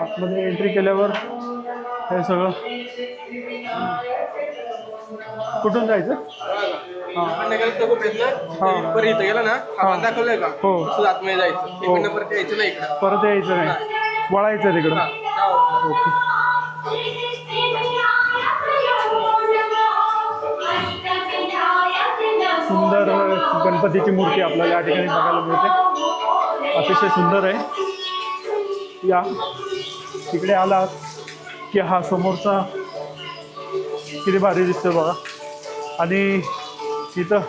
आतमध्ये एंट्री केल्यावर हे सगळं कुठून जायचं? हां. हा. परत इथं गेला ना हा. दाखवलंय का? हो. आतमध्ये जायचं. इकडनं परत यायचं नाही इकडं. परत यायचं नाही. वळायचं तिकडं. हा. ओके. सुंदर गणपतीची मूर्ती आपल्याला या ठिकाणी बघायला मिळते. अतिशय सुंदर आहे. या. तिकडे आलात की हा समोरचा किती भारी दिसतो बघा. आणि तिथं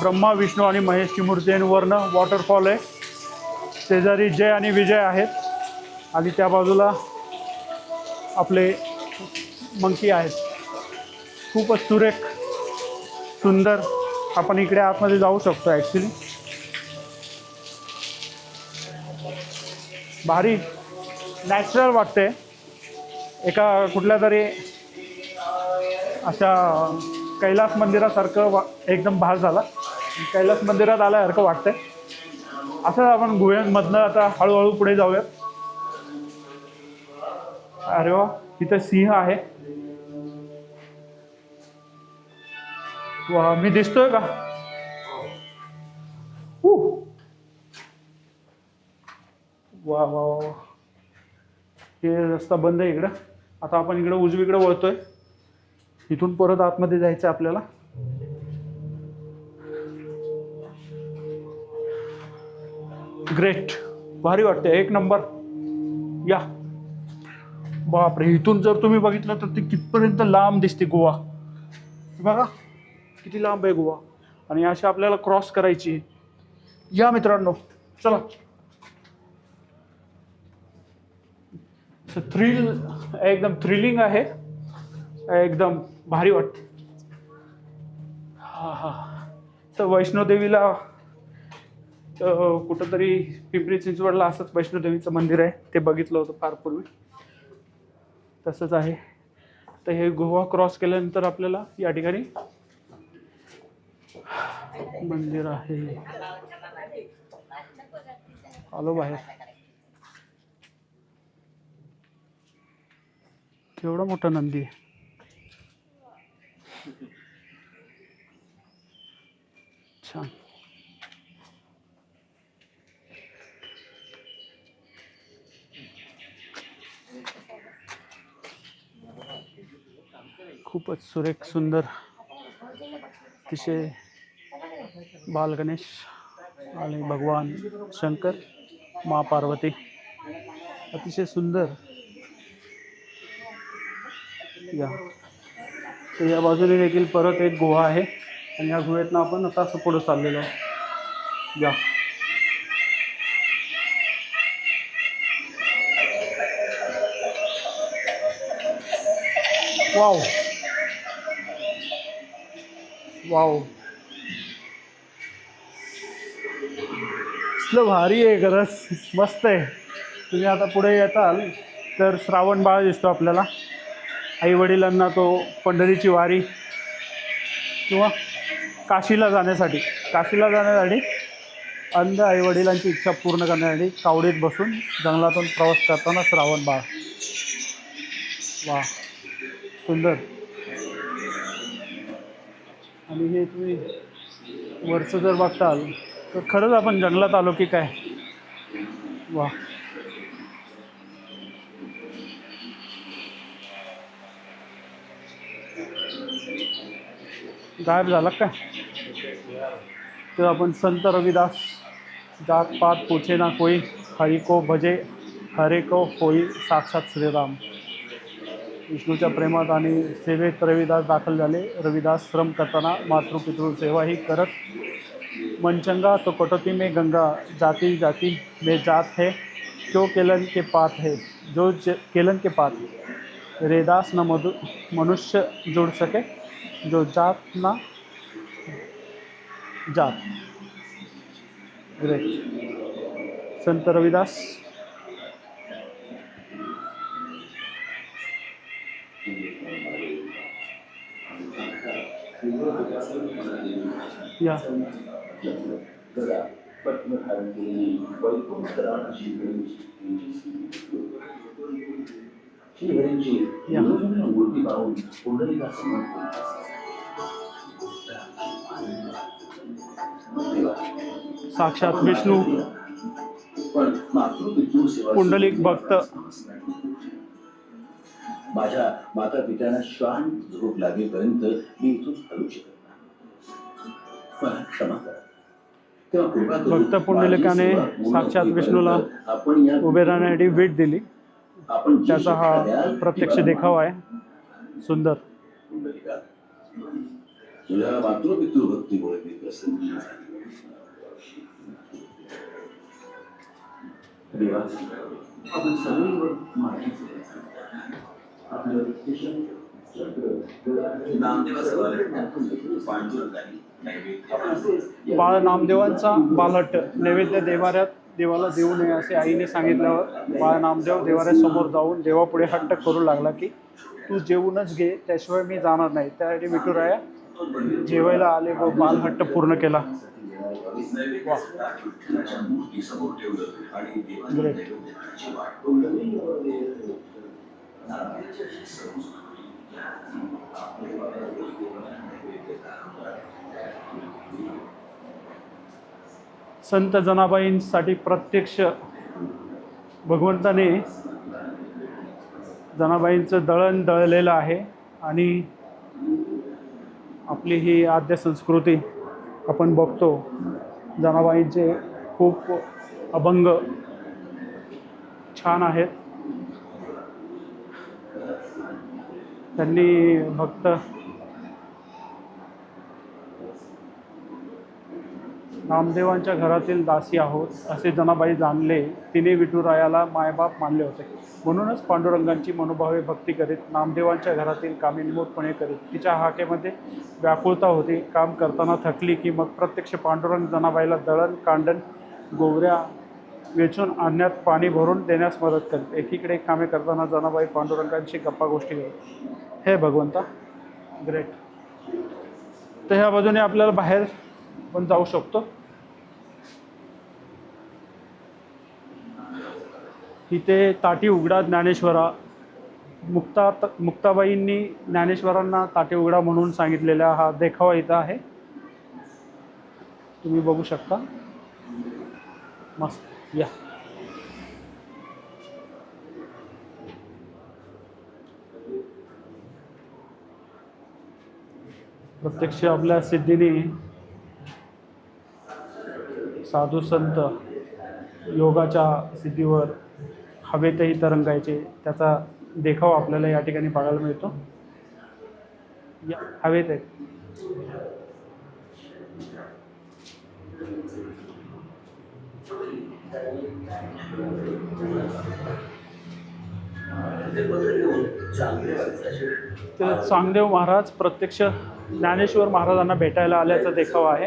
ब्रह्मा विष्णू आणि महेशची मूर्ती आहे वरनं वॉटरफॉल आहे. शेजारी जय आणि विजय आहेत. आणि त्या बाजूला आपले मंकी आहेत. खूपच सुरेख सुंदर आपण इकडे आतमध्ये जाऊ शकतो ॲक्च्युली भारी नॅचरल वाटते एका कुठल्या तरी अशा कैलास मंदिरासारखं वा एकदम भार झाला. कैलास मंदिरात आल्यासारखं वाटतंय. असं आपण गुहेमधनं आता हळूहळू पुढे जाऊया अरे वा इथं सिंह आहे. वा मी दिसतोय का? वा वा वा वा. हे रस्ता बंद आहे इकडं. आता आपण इकडं उजवीकडे वळतोय. इथून परत आतमध्ये जायचं आहे आपल्याला? ग्रेट भारी वाटते एक नंबर. या. बापरे इथून जर तुम्ही बघितलं तर ती कितपर्यंत लांब दिसते गोवा. बघा किती लांब आहे गोवा. आणि अशी आपल्याला क्रॉस करायची आहे. या मित्रांनो चला. थ्रिल एकदम थ्रिलिंग आहे. एकदम भारी वाटते. हा हा. तर वैष्णोदेवीला कुठंतरी पिंपरी चिंचवडला असंच वैष्णोदेवीचं मंदिर आहे. ते बघितलं होतं फार पूर्वी. तसंच आहे. तर हे गोवा क्रॉस केल्यानंतर आपल्याला या ठिकाणी मंदिर आहे. आलो बाहेर. केवढा मोठा नंदी आहे. छान खूपच सुरेख सुंदर अतिशय बाल गणेश आणि भगवान शंकर मा पार्वती अतिशय सुंदर. या. तर या बाजूने देखील परत एक गुहा आहे. आणि या गुहेतनं आपण आता असं पुढं चाललेलो या. वाव. वाव. कसलं भारी आहे गरज. मस्त आहे. तुम्ही आता पुढे येताल तर श्रावण बाळ दिसतो आपल्याला. आई वडिलांना तो पंढरीची वारी. किंवा काशीला जाण्यासाठी. काशीला जाण्यासाठी अंध आईवडिलांची इच्छा पूर्ण करण्यासाठी कावडीत बसून जंगलातून प्रवास करताना श्रावण बाळ. वा सुंदर. आणि हे तुम्ही वरचं जर बघताल तर खरंच आपण जंगलात आलो की काय? वा. गायब झाला काय तर अपन संत रविदास जात पात पूछे ना कोई हरि को भजे हरे को होई साक्षात श्रीराम विष्णूच्या प्रेमात आणि सेवेत रविदास दाखल झाले रविदास श्रम करताना मातृपितृ सेवाही करत मनचंगा तो कटौती में गंगा जाति जाति में जात है जो केलन के पात है जो ज- केलन के पात रेदास न मधु मनुष्य जुड़ सके जो जात ना जात ग्रेट संत रविदास. या. या. साक्षात विष्णू पुंडलिक भक्त. माझ्या माता पित्यांना शांत झोप लागेपर्यंत मी इथून हलू शकत मला क्षमा करा. भक्त पुंडलिकाने साक्षात विष्णूला उभे राहण्यासाठी भेट दिली. त्याचा हा प्रत्यक्ष देखावा आहे. सुंदर. तुझ्या मातृपितृभक्तीमुळे मी प्रसन्न देवा आपण सर्व माहिती आपलं बाळ नामदेवांचा बालहट्ट नैवेद्य देवाऱ्यात देवाला देऊ नये असे आईने सांगितल्यावर बाळ नामदेव देवाऱ्यासमोर जाऊन देवापुढे हट्ट करू लागला की तू जेवूनच घे त्याशिवाय मी जाणार नाही. त्यासाठी विठुराया जेवायला आले व बालहट्ट पूर्ण केला. संत जनाबाईंसाठी प्रत्यक्ष भगवंताने जनाबाईंचं दळण दळलेलं आहे आणि आपली ही आद्य संस्कृती आपण बघतो जनाबाईंचे खूप अभंग छान आहेत. त्यांनी फक्त नामदेवांच्या घरातील दासी आहोत असे जनाबाई जाणले. तिने विठुरायाला मायबाप मानले होते. म्हणूनच पांडुरंगांची मनोभावे भक्ती करीत नामदेवांच्या घरातील कामे निमूटपणे करीत तिच्या हाकेमध्ये व्याकुळता होती. काम करताना थकली की मग प्रत्यक्ष पांडुरंग जनाबाईला दळण कांडण गोवऱ्या वेचून आणण्यात पाणी भरून देण्यास मदत करते. एकीकडे कामे करताना जनाबाई पांडुरंगांशी गप्पा गोष्टी करत हे भगवंता ग्रेट तर ह्या बाजूने आपल्याला बाहेर पण जाऊ शकतो. इथे ताटी उघडा ज्ञानेश्वरा. मुक्ता मुक्ताबाईंनी ज्ञानेश्वरांना ताटी उघडा म्हणून सांगितलेला हा देखावा इथं आहे. तुम्ही बघू शकता. मस्त. या. प्रत्यक्ष आपल्या सिद्धीने साधू संत योगाच्या सिद्धीवर हवेतही तरंगायचे त्याचा देखाव आपल्याला या ठिकाणी बघायला मिळतो. या हवेत आहे तर चांगदेव महाराज प्रत्यक्ष ज्ञानेश्वर महाराजांना भेटायला आल्याचा देखावा आहे.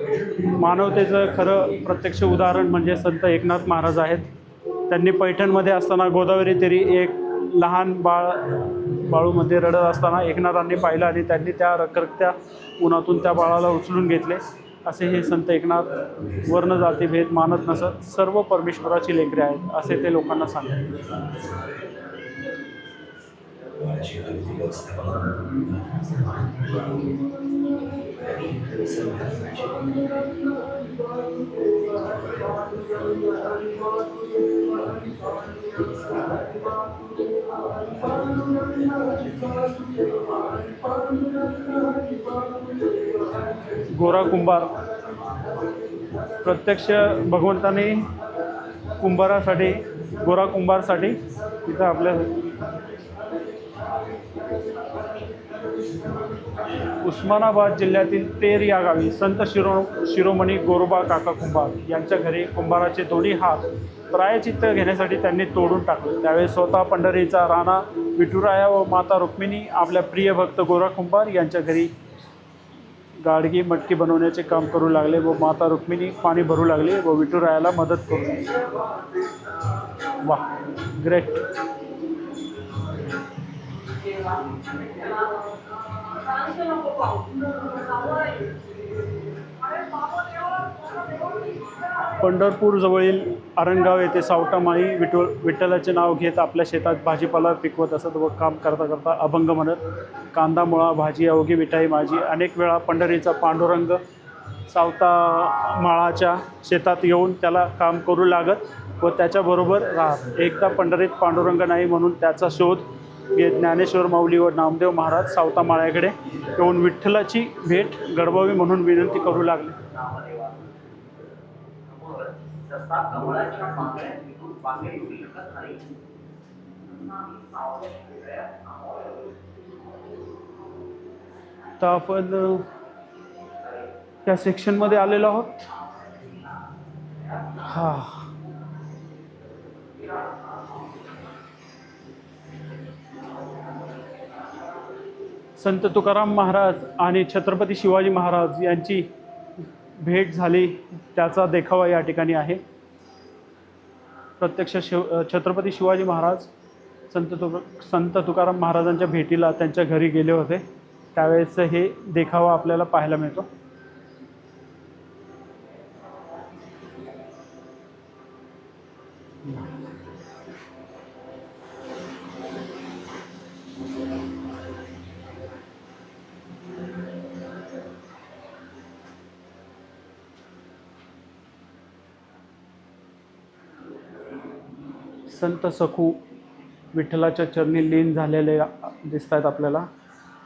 मानवतेचं खरं प्रत्यक्ष उदाहरण म्हणजे संत एकनाथ महाराज आहेत. त्यांनी पैठणमध्ये असताना गोदावरी तरी एक लहान बाळ बाळूमध्ये रडत असताना एकनाथांनी पाहिलं आणि त्यांनी त्या रखरखत्या उन्हातून त्या बाळाला उचलून घेतले. असे हे संत एकनाथ वर्ण जातीभेद मानत नसत. सर्व परमेश्वराची लेकरे आहेत असे ते लोकांना सांगतात. गोरा कुंभार. प्रत्यक्ष भगवंताने कुंभारासाठी गोरा कुंभारसाठी तिथं आपल्या उस्मानाबाद जिल्ह्यातील तेर या गावी संत शिरो शिरोमणी गोरोबा काका कुंभार यांच्या घरी कुंभाराचे दोन्ही हात प्रायचित्त घेण्यासाठी त्यांनी तोडून टाकले. त्यावेळी स्वतः पंढरीचा राणा विठुराया व माता रुक्मिणी आपल्या प्रिय भक्त गोरा कुंभार यांच्या घरी गाडगी मटकी बनवण्याचे काम करू लागले व माता रुक्मिणी पाणी भरू लागले व विठुरायाला मदत करू वा ग्रेट पंढरपूर जवळील आरणगाव येथे सावटामाई विठो विठ्ठलाचे नाव घेत आपल्या शेतात भाजीपाला पिकवत असत व काम करता करता अभंग म्हणत कांदा मुळा भाजी अवघी मिठाई माझी अनेक वेळा पंढरीचा पांडुरंग सावता माळाच्या शेतात येऊन त्याला काम करू लागत व त्याच्याबरोबर राहत. एकदा पंढरीत पांडुरंग नाही म्हणून त्याचा शोध ज्ञानेश्वर माऊली व नामदेव महाराज सावता माळ्याकडे येऊन विठ्ठलाची भेट घडवावी म्हणून विनंती करू लागले. तर आपण त्या सेक्शनमध्ये आलेलो आहोत. हा. संत तुकाराम महाराज आणि छत्रपती शिवाजी महाराज यांची भेट झाली. त्याचा देखावा या ठिकाणी आहे. प्रत्यक्ष शिव छत्रपती शिवाजी महाराज संत तुक संत तुकाराम महाराजांच्या भेटीला त्यांच्या घरी गेले होते. त्यावेळेस हे देखावा आपल्याला पाहायला मिळतो. संत सखू विठ्ठलाच्या चरणी लीन झालेले दिसत आहेत आपल्याला.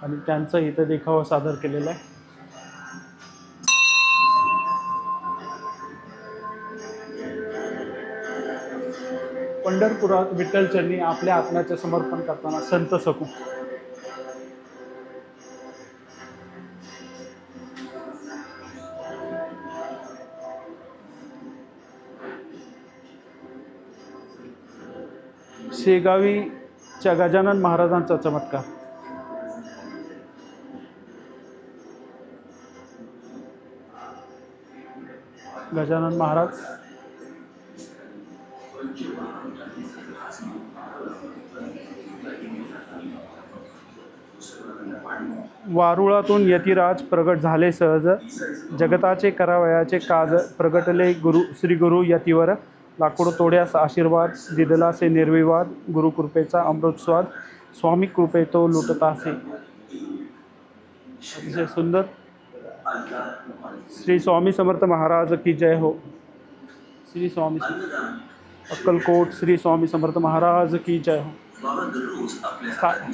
आणि त्यांचं इथं देखावा सादर केलेला आहे. पंढरपुरात विठ्ठल चरणी आपल्या आत्म्याचे समर्पण करताना संत सखू. शेगावीच्या गजानन महाराजांचा चमत्कार. गजानन महाराज. वारुळातून यतिराज प्रगट झाले सहज. जगताचे करावयाचे काज प्रगटले गुरु श्री गुरु यतीवर. लाकूड तोड्यास आशीर्वाद दिदलासे निर्विवाद गुरुकृपेचा अमृतस्वाद स्वामी कृपे तो लुटतासे अतिशय सुंदर श्री स्वामी समर्थ महाराज की जय हो. श्री स्वामी अक्कलकोट श्री स्वामी समर्थ महाराज की जय हो. बाबा सा-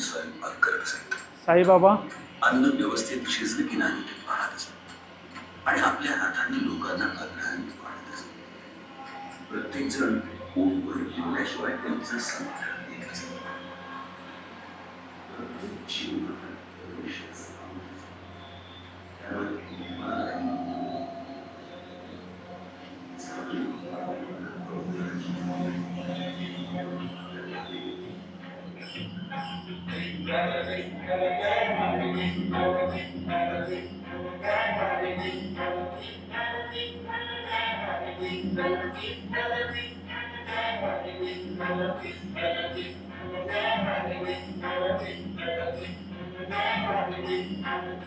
साईबाबा. अन्न व्यवस्थित शिजलं की नाही ते पाहत आणि आपल्या हाताने लोकांना असत जण त्यांचं समाधान देत असत जीवन I'm a